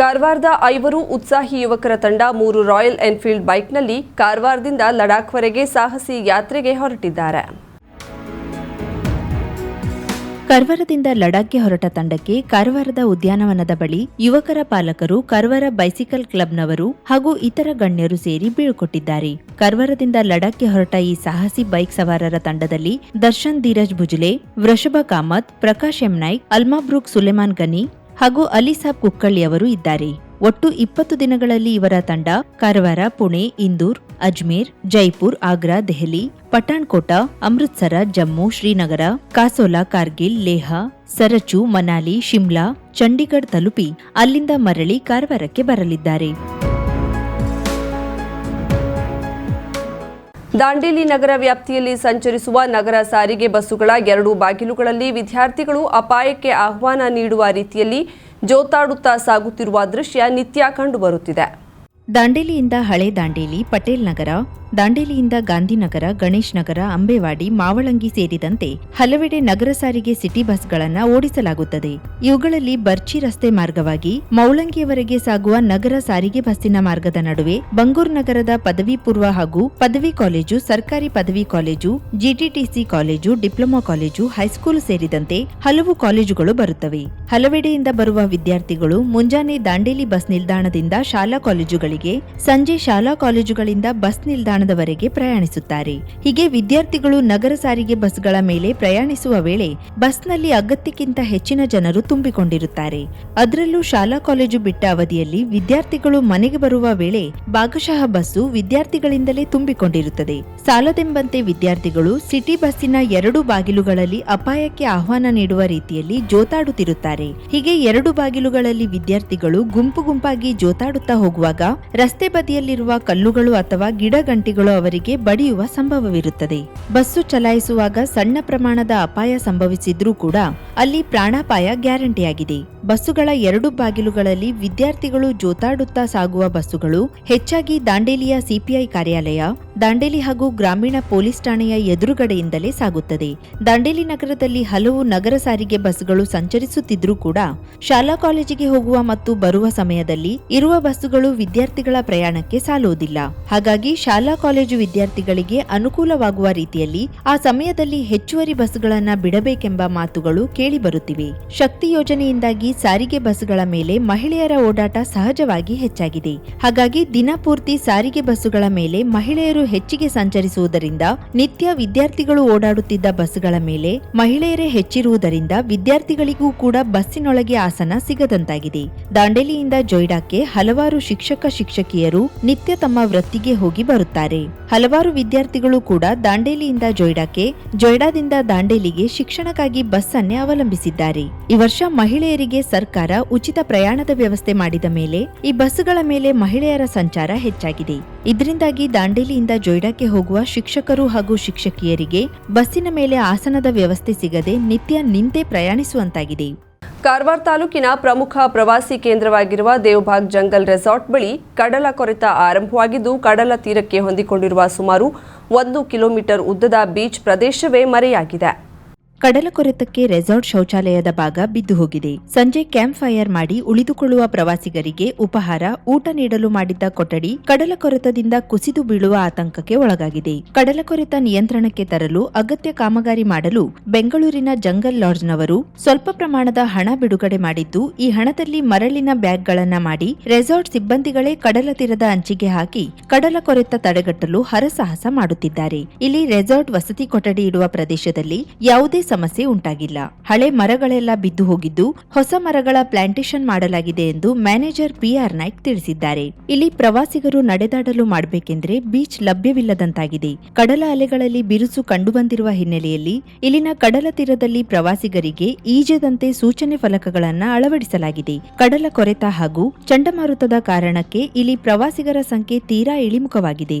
ಕಾರವಾರದ ಐವರು ಉತ್ಸಾಹಿ ಯುವಕರ ತಂಡ ಮೂರು ರಾಯಲ್ ಎನ್ಫೀಲ್ಡ್ ಬೈಕ್ನಲ್ಲಿ ಕಾರವಾರದಿಂದ ಲಡಾಖ್ವರೆಗೆ ಸಾಹಸಿ ಯಾತ್ರೆಗೆ ಹೊರಟಿದ್ದಾರೆ. ಕರ್ವರದಿಂದ ಲಡಾಖ್ಗೆ ಹೊರಟ ತಂಡಕ್ಕೆ ಕಾರವಾರದ ಉದ್ಯಾನವನದ ಬಳಿ ಯುವಕರ ಪಾಲಕರು ಕಾರ್ವಾರ ಬೈಸಿಕಲ್ ಕ್ಲಬ್ನವರು ಹಾಗೂ ಇತರ ಗಣ್ಯರು ಸೇರಿ ಬೀಳ್ಕೊಟ್ಟಿದ್ದಾರೆ. ಕರ್ವರದಿಂದ ಲಡಾಖ್ಗೆ ಹೊರಟ ಈ ಸಾಹಸಿ ಬೈಕ್ ಸವಾರರ ತಂಡದಲ್ಲಿ Darshan Dheeraj Bhujle, Vrushabh Kamath, Prakash M Naik Almabrook Suleman Gani ಹಾಗೂ ಅಲಿಸಾಬ್ ಕುಕ್ಕಳ್ಳಿ ಅವರು ಇದ್ದಾರೆ. ಒಟ್ಟು ಇಪ್ಪತ್ತು ದಿನಗಳಲ್ಲಿ ಇವರ ತಂಡ ಕಾರವಾರ, ಪುಣೆ, ಇಂದೂರ್, ಅಜ್ಮೇರ್, ಜೈಪುರ್, ಆಗ್ರಾ, ದೆಹಲಿ, ಪಠಾಣ್ಕೋಟ, ಅಮೃತ್ಸರ, ಜಮ್ಮು, ಶ್ರೀನಗರ, ಕಾಸೋಲಾ, ಕಾರ್ಗಿಲ್, ಲೇಹ, ಸರಚು, ಮನಾಲಿ, ಶಿಮ್ಲಾ, ಚಂಡೀಗಢ್ ತಲುಪಿ ಅಲ್ಲಿಂದ ಮರಳಿ ಕಾರವಾರಕ್ಕೆ ಬರಲಿದ್ದಾರೆ. ದಾಂಡೇಲಿ ನಗರ ವ್ಯಾಪ್ತಿಯಲ್ಲಿ ಸಂಚರಿಸುವ ನಗರ ಸಾರಿಗೆ ಬಸ್ಸುಗಳ ಎರಡು ಬಾಗಿಲುಗಳಲ್ಲಿ ವಿದ್ಯಾರ್ಥಿಗಳು ಅಪಾಯಕ್ಕೆ ಆಹ್ವಾನ ನೀಡುವ ರೀತಿಯಲ್ಲಿ ಜೋತಾಡುತ್ತಾ ಸಾಗುತ್ತಿರುವ ದೃಶ್ಯ ನಿತ್ಯ ಕಂಡುಬರುತ್ತಿದೆ. ದಾಂಡೇಲಿಯಿಂದ ಹಳೆ ದಾಂಡೇಲಿ ಪಟೇಲ್ ನಗರ ದಾಂಡೇಲಿಯಿಂದ ಗಾಂಧಿನಗರ, ಗಣೇಶ್ ನಗರ, ಅಂಬೇವಾಡಿ, ಮಾವಳಂಗಿ ಸೇರಿದಂತೆ ಹಲವೆಡೆ ನಗರ ಸಾರಿಗೆ ಸಿಟಿ ಬಸ್ಗಳನ್ನ ಓಡಿಸಲಾಗುತ್ತದೆ. ಇವುಗಳಲ್ಲಿ ಬರ್ಚಿ ರಸ್ತೆ ಮಾರ್ಗವಾಗಿ ಮೌಳಂಗಿಯವರೆಗೆ ಸಾಗುವ ನಗರ ಸಾರಿಗೆ ಬಸ್ಸಿನ ಮಾರ್ಗದ ನಡುವೆ ಬಂಗೂರು ನಗರದ ಪದವಿ ಪೂರ್ವ ಹಾಗೂ ಪದವಿ ಕಾಲೇಜು, ಸರ್ಕಾರಿ ಪದವಿ college, GTTC college, diploma college, high school ಸೇರಿದಂತೆ ಹಲವು ಕಾಲೇಜುಗಳು ಬರುತ್ತವೆ. ಹಲವೆಡೆಯಿಂದ ಬರುವ ವಿದ್ಯಾರ್ಥಿಗಳು ಮುಂಜಾನೆ ದಾಂಡೇಲಿ ಬಸ್ ನಿಲ್ದಾಣದಿಂದ ಶಾಲಾ ಕಾಲೇಜುಗಳಿಗೆ ಸಂಜೆ ಶಾಲಾ ಕಾಲೇಜುಗಳಿಂದ ಬಸ್ ನಿಲ್ದಾಣದವರೆಗೆ ಪ್ರಯಾಣಿಸುತ್ತಾರೆ. ಹೀಗೆ ವಿದ್ಯಾರ್ಥಿಗಳು ನಗರ ಸಾರಿಗೆ ಬಸ್ಗಳ ಮೇಲೆ ಪ್ರಯಾಣಿಸುವ ವೇಳೆ ಬಸ್ನಲ್ಲಿ ಅಗತ್ಯಕ್ಕಿಂತ ಹೆಚ್ಚಿನ ಜನರು ತುಂಬಿಕೊಂಡಿರುತ್ತಾರೆ. ಅದರಲ್ಲೂ ಶಾಲಾ ಕಾಲೇಜು ಬಿಟ್ಟ ಅವಧಿಯಲ್ಲಿ ವಿದ್ಯಾರ್ಥಿಗಳು ಮನೆಗೆ ಬರುವ ವೇಳೆ ಭಾಗಶಃ ಬಸ್ಸು ವಿದ್ಯಾರ್ಥಿಗಳಿಂದಲೇ ತುಂಬಿಕೊಂಡಿರುತ್ತದೆ. ಸಾಲದೆಂಬಂತೆ ವಿದ್ಯಾರ್ಥಿಗಳು ಸಿಟಿ ಬಸ್ಸಿನ ಎರಡು ಬಾಗಿಲುಗಳಲ್ಲಿ ಅಪಾಯಕ್ಕೆ ಆಹ್ವಾನ ನೀಡುವ ರೀತಿಯಲ್ಲಿ ಜೋತಾಡುತ್ತಿರುತ್ತಾರೆ. ಹೀಗೆ ಎರಡು ಬಾಗಿಲುಗಳಲ್ಲಿ ವಿದ್ಯಾರ್ಥಿಗಳು ಗುಂಪು ಗುಂಪಾಗಿ ಜೋತಾಡುತ್ತಾ ಹೋಗುವಾಗ ರಸ್ತೆ ಬದಿಯಲ್ಲಿರುವ ಕಲ್ಲುಗಳು ಅಥವಾ ಗಿಡಗಂಟಿಗಳು ಅವರಿಗೆ ಬಡಿಯುವ ಸಂಭವವಿರುತ್ತದೆ. ಬಸ್ಸು ಚಲಾಯಿಸುವಾಗ ಸಣ್ಣ ಪ್ರಮಾಣದ ಅಪಾಯ ಸಂಭವಿಸಿದ್ರೂ ಕೂಡ ಅಲ್ಲಿ ಪ್ರಾಣಾಪಾಯ ಗ್ಯಾರಂಟಿಯಾಗಿದೆ. ಬಸ್ಸುಗಳ ಎರಡು ಬಾಗಿಲುಗಳಲ್ಲಿ ವಿದ್ಯಾರ್ಥಿಗಳು ಜೋತಾಡುತ್ತಾ ಸಾಗುವ ಬಸ್ಸುಗಳು, ಹೆಚ್ಚಾಗಿ ದಾಂಡೇಲಿಯ ಸಿಪಿಐ ಕಾರ್ಯಾಲಯ, ದಾಂಡೇಲಿ ಹಾಗೂ ಗ್ರಾಮೀಣ ಪೊಲೀಸ್ ಠಾಣೆಯ ಎದುರುಗಡೆಯಿಂದಲೇ ಸಾಗುತ್ತದೆ. ದಾಂಡೇಲಿ ನಗರದಲ್ಲಿ ಹಲವು ನಗರ ಸಾರಿಗೆ ಬಸ್ಗಳು ಸಂಚರಿಸುತ್ತಿದ್ರೂ ಕೂಡ, ಶಾಲಾ ಕಾಲೇಜಿಗೆ ಹೋಗುವ ಮತ್ತು ಬರುವ ಸಮಯದಲ್ಲಿ ಇರುವ ಬಸ್ಸುಗಳು ವಿದ್ಯಾರ್ಥಿಗಳ ಪ್ರಯಾಣಕ್ಕೆ ಸಾಲುವುದಿಲ್ಲ. ಹಾಗಾಗಿ ಶಾಲಾ ಕಾಲೇಜು ವಿದ್ಯಾರ್ಥಿಗಳಿಗೆ ಅನುಕೂಲವಾಗುವ ರೀತಿಯಲ್ಲಿ ಆ ಸಮಯದಲ್ಲಿ ಹೆಚ್ಚುವರಿ ಬಸ್ಗಳನ್ನು ಬಿಡಬೇಕೆಂಬ ಮಾತುಗಳು ಕೇಳಿಬರುತ್ತಿವೆ ಶಕ್ತಿ ಯೋಜನೆಯಿಂದಾಗಿ ಸಾರಿಗೆ ಬಸ್ಗಳ ಮೇಲೆ ಮಹಿಳೆಯರ ಓಡಾಟ ಸಹಜವಾಗಿ ಹೆಚ್ಚಾಗಿದೆ. ಹಾಗಾಗಿ ದಿನಪೂರ್ತಿ ಸಾರಿಗೆ ಬಸ್ಸುಗಳ ಮೇಲೆ ಮಹಿಳೆಯರು ಹೆಚ್ಚಿಗೆ ಸಂಚರಿಸುವುದರಿಂದ ನಿತ್ಯ ವಿದ್ಯಾರ್ಥಿಗಳು ಓಡಾಡುತ್ತಿದ್ದ ಬಸ್ಗಳ ಮೇಲೆ ಮಹಿಳೆಯರೇ ಹೆಚ್ಚಿರುವುದರಿಂದ ವಿದ್ಯಾರ್ಥಿಗಳಿಗೂ ಕೂಡ ಬಸ್ಸಿನೊಳಗೆ ಆಸನ ಸಿಗದಂತಾಗಿದೆ. ದಾಂಡೇಲಿಯಿಂದ ಜೊಯ್ಡಾಕ್ಕೆ ಹಲವಾರು ಶಿಕ್ಷಕ ಶಿಕ್ಷಕಿಯರು ನಿತ್ಯ ತಮ್ಮ ವೃತ್ತಿಗೆ ಹೋಗಿ ಬರುತ್ತಾರೆ. ಹಲವಾರು ವಿದ್ಯಾರ್ಥಿಗಳು ಕೂಡ ದಾಂಡೇಲಿಯಿಂದ ಜೊಯ್ಡಾಕ್ಕೆ ಜೊಯ್ಡಾದಿಂದ ದಾಂಡೇಲಿಗೆ ಶಿಕ್ಷಣಕ್ಕಾಗಿ ಬಸ್ ಅನ್ನೇ ಅವಲಂಬಿಸಿದ್ದಾರೆ. ಈ ವರ್ಷ ಮಹಿಳೆಯರಿಗೆ ಸರ್ಕಾರ ಉಚಿತ ಪ್ರಯಾಣದ ವ್ಯವಸ್ಥೆ ಮಾಡಿದ ಮೇಲೆ ಈ ಬಸ್ಗಳ ಮೇಲೆ ಮಹಿಳೆಯರ ಸಂಚಾರ ಹೆಚ್ಚಾಗಿದೆ. ಇದರಿಂದಾಗಿ ದಾಂಡೇಲಿಯಿಂದ ಜೊಯ್ಡಾಕ್ಕೆ ಹೋಗುವ ಶಿಕ್ಷಕರು ಹಾಗೂ ಶಿಕ್ಷಕಿಯರಿಗೆ ಬಸ್ಸಿನ ಮೇಲೆ ಆಸನದ ವ್ಯವಸ್ಥೆ ಸಿಗದೆ ನಿತ್ಯ ನಿಂತೆ ಪ್ರಯಾಣಿಸುವಂತಾಗಿದೆ. ಕಾರವಾರ ತಾಲೂಕಿನ ಪ್ರಮುಖ ಪ್ರವಾಸಿ ಕೇಂದ್ರವಾಗಿರುವ ದೇವ್ಭಾಗ್ ಜಂಗಲ್ ರೆಸಾರ್ಟ್ ಬಳಿ ಕಡಲ ಕೊರೆತ ಆರಂಭವಾಗಿದ್ದು, ಕಡಲ ತೀರಕ್ಕೆ ಹೊಂದಿಕೊಂಡಿರುವ ಸುಮಾರು ಒಂದು ಕಿಲೋಮೀಟರ್ ಉದ್ದದ ಬೀಚ್ ಪ್ರದೇಶವೇ ಮರೆಯಾಗಿದೆ. ಕಡಲ ಕೊರೆತಕ್ಕೆ ರೆಸಾರ್ಟ್ ಶೌಚಾಲಯದ ಭಾಗ ಬಿದ್ದು ಹೋಗಿದೆ. ಸಂಜೆ ಕ್ಯಾಂಪ್ ಫೈರ್ ಮಾಡಿ ಉಳಿದುಕೊಳ್ಳುವ ಪ್ರವಾಸಿಗರಿಗೆ ಉಪಹಾರ, ಊಟ ನೀಡಲು ಮಾಡಿದ್ದ ಕೊಠಡಿ ಕಡಲ ಕೊರೆತದಿಂದ ಕುಸಿದು ಬೀಳುವ ಆತಂಕಕ್ಕೆ ಒಳಗಾಗಿದೆ. ಕಡಲ ಕೊರೆತ ನಿಯಂತ್ರಣಕ್ಕೆ ತರಲು ಅಗತ್ಯ ಕಾಮಗಾರಿ ಮಾಡಲು ಬೆಂಗಳೂರಿನ ಜಂಗಲ್ ಲಾಡ್ಜ್ನವರು ಸ್ವಲ್ಪ ಪ್ರಮಾಣದ ಹಣ ಬಿಡುಗಡೆ ಮಾಡಿದ್ದು, ಈ ಹಣದಲ್ಲಿ ಮರಳಿನ ಬ್ಯಾಗ್ಗಳನ್ನ ಮಾಡಿ ರೆಸಾರ್ಟ್ ಸಿಬ್ಬಂದಿಗಳೇ ಕಡಲ ತೀರದ ಅಂಚಿಗೆ ಹಾಕಿ ಕಡಲ ಕೊರೆತ ತಡೆಗಟ್ಟಲು ಹರಸಾಹಸ ಮಾಡುತ್ತಿದ್ದಾರೆ. ಇಲ್ಲಿ ರೆಸಾರ್ಟ್ ವಸತಿ ಕೊಠಡಿ ಇಡುವ ಪ್ರದೇಶದಲ್ಲಿ ಯಾವುದೇ ಸಮಸ್ಯೆ ಉಂಟಾಗಿಲ್ಲ. ಹಳೆ ಮರಗಳೆಲ್ಲ ಬಿದ್ದು ಹೋಗಿದ್ದು ಹೊಸ ಮರಗಳ ಪ್ಲಾಂಟೇಶನ್ ಮಾಡಲಾಗಿದೆ ಎಂದು ಮ್ಯಾನೇಜರ್ ಪಿಆರ್ ನಾಯ್ಕ್ ತಿಳಿಸಿದ್ದಾರೆ. ಇಲ್ಲಿ ಪ್ರವಾಸಿಗರು ನಡೆದಾಡಲು ಮಾಡಬೇಕೆಂದ್ರೆ ಬೀಚ್ ಲಭ್ಯವಿಲ್ಲದಂತಾಗಿದೆ. ಕಡಲ ಅಲೆಗಳಲ್ಲಿ ಬಿರುಸು ಕಂಡುಬಂದಿರುವ ಹಿನ್ನೆಲೆಯಲ್ಲಿ ಇಲ್ಲಿನ ಕಡಲ ತೀರದಲ್ಲಿ ಪ್ರವಾಸಿಗರಿಗೆ ಈಜದಂತೆ ಸೂಚನೆ ಫಲಕಗಳನ್ನು ಅಳವಡಿಸಲಾಗಿದೆ. ಕಡಲ ಕೊರೆತ ಹಾಗೂ ಚಂಡಮಾರುತದ ಕಾರಣಕ್ಕೆ ಇಲ್ಲಿ ಪ್ರವಾಸಿಗರ ಸಂಖ್ಯೆ ತೀರಾ ಇಳಿಮುಖವಾಗಿದೆ.